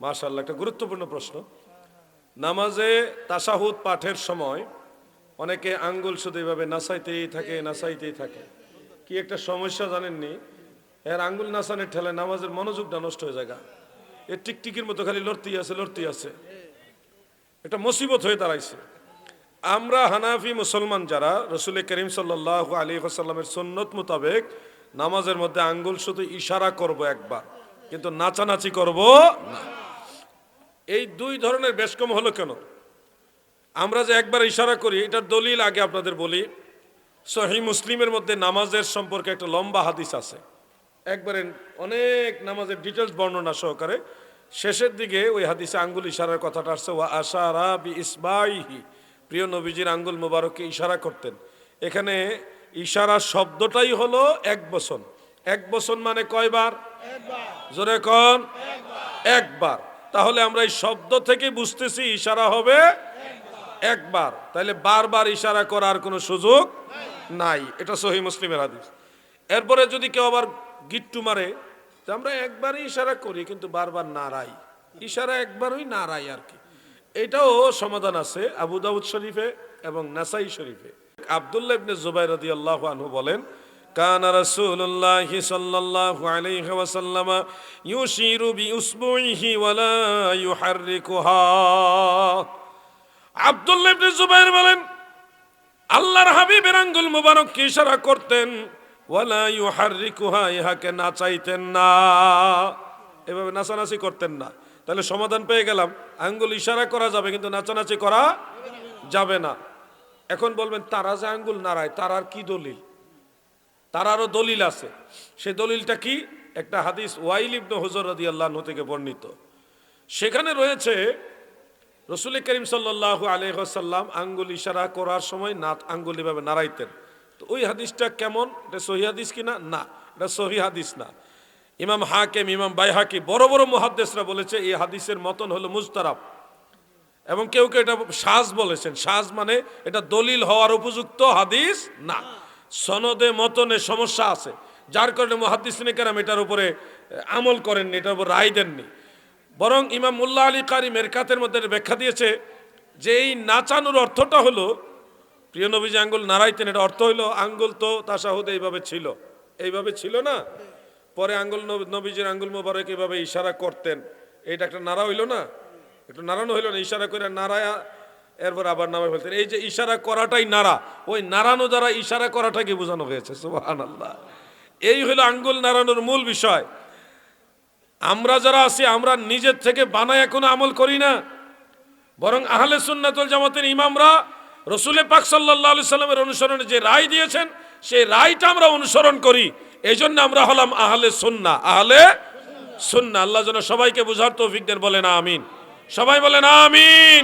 মাশাল্লাহ একটা গুরুত্বপূর্ণ প্রশ্ন। নামাজে তাসাহুদ পাঠের সময় অনেকে আঙ্গুল শুধু এভাবে নাসাইতেই থাকে নাসাইতেই থাকে। কি একটা সমস্যা জানেননি? এর আঙ্গুল নাসানের ঠেলে নামাজের মনোযোগটা নষ্ট হয়ে যায় এ টিকটিকির মতো খালি লড়তেই আছে লড়তেই আছে। একটা মুসিবত হয়ে দাঁড়াইছে। আমরা হানাফি মুসলমান যারা, রসুল করিম সাল্লাহ আলী আসাল্লামের সন্ন্যত মোতাবেক নামাজের মধ্যে আঙ্গুল শুধু ইশারা করব একবার, কিন্তু নাচানাচি করব না। এই দুই ধরনের বেশ কম হলো কেন? আমরা যে একবার ইশারা করি এটার দলিল আগে আপনাদের বলি। সহি মুসলিমের মধ্যে নামাজের সম্পর্কে একটা লম্বা হাদিস আছে। একবারে অনেক নামাজের ডিটেলস বর্ণনা সহকারে শেষের দিকে ওই হাদিসে আঙ্গুল ইশারার কথাটা আসছে ওয়া আশারা বি ইসবাইহি। প্রিয় নবীজির আঙ্গুল মুবারককে ইশারা করতেন। এখানে ইশারা শব্দটাই হলো এক বসন এক বসন মানে কয়বার? জোরে কন। একবার। তাহলে আমরা এই শব্দ থেকে বুঝতেছি ইশারা হবে একবার। তাহলে বারবার ইশারা করার কোনো সুযোগ নাই। এটা সহি মুসলিমের হাদিস। এরপরে যদি কেউ আবার গিট্টু মারে আমরা একবারই ইশারা করি, কিন্তু বারবার নাড়াই ইশারা একবারই নাড়াই আর কি। এটাও সমাধান আছে আবু দাউদ শরীফে এবং নাসাই শরীফে। আব্দুল্লাহ ইবনে জুবাইর রাদিয়াল্লাহু আনহু বলেন কানা রাসূলুল্লাহি সাল্লাল্লাহু আলাইহি ওয়াসাল্লাম ইউশিরু বিউসবুইহি ওয়া লা ইউহাররিকুহা আব্দুল্লাহ ইবনে জুবাইর বলেন, আল্লাহর হাবিবের আঙ্গুল মুবারককে ইশারা করতেন? ওয়ালা ইউহাররিকুহা ইহাকে নাচাইতেন না। এভাবে নাচানাচি করতেন না। তাহলে সমাধান পেয়ে গেলাম। আঙ্গুল ইশারা করা যাবে, কিন্তু নাচানাচি করা যাবে না। এখন বলবেন, তারা যে আঙ্গুল নাড়ায় তারার কি দলিল? তারারও দলিল আছে। সে দলিলটা কি? একটা হাদিস ওয়াইল ইবনে হুজর রাদিয়াল্লাহু থেকে বর্ণিত। সেখানে রয়েছে, রসুল করিম সাল্লাহ আলহাসাল্লাম আঙ্গুল ইশারা করার সময় না আঙ্গুল এভাবে নাড়াইতেন। তো ওই হাদিসটা কেমন? এটা সহি হাদিস কিনা না? এটা সহি হাদিস না। ইমাম হাকেম, ইমাম বাইহাকি, বড় বড় মহাদ্দেশরা বলেছে, এই হাদিসের মতন হলো মুজতারাব। এবং কেউ কেউ এটা সাজ বলেছেন। সাজ মানে এটা দলিল হওয়ার উপযুক্ত হাদিস না। সনদে মতনে সমস্যা আছে। যার কারণে মহাদিস কেরাম এটার উপরে আমল করেননি, এটার উপর রায় দেননি। বরং ইমাম মুল্লা আলী কারি মেরকাতের মধ্যে ব্যাখ্যা দিয়েছে যে এই নাচানোর অর্থটা হলো, প্রিয় নবীজি আঙ্গুল নাড়াইতেন, এটা অর্থ হলো আঙ্গুল তো তাসাহুদ এইভাবে ছিল। এইভাবে ছিল না? পরে আঙ্গুল নবী- নবীজির আঙ্গুল মোবারক এইভাবে ইশারা করতেন। এইটা একটা নাড়া হইল না? একটু নাড়ানো হইল না? ইশারা করে নাড়ায়া এরপর আবার নামে ফেলতেন। এই যে ইশারা করাটাই নাড়া, ওই নাড়ানো দ্বারা ইশারা করাটাকে বোঝানো হয়েছে সুবাহান আল্লাহ এই হলো আঙ্গুল নাড়ানোর মূল বিষয়। আমরা যারা আছি, আমরা নিজের থেকে বানায় কোনো আমল করি না। বরং আহলে সুন্নাতুল জামাতের ইমামরা রসুলে পাক সাল্লাহ সাল্লামের অনুসরণে যে রায় দিয়েছেন, সেই রায়টা আমরা অনুসরণ করি। এই জন্য আমরা হলাম আহলে সুন্না। আহলে সুন্না। আল্লাহ যেন সবাইকে বুঝার তৌফিক দেন, বলেন আমিন। সবাই বলেন আমিন।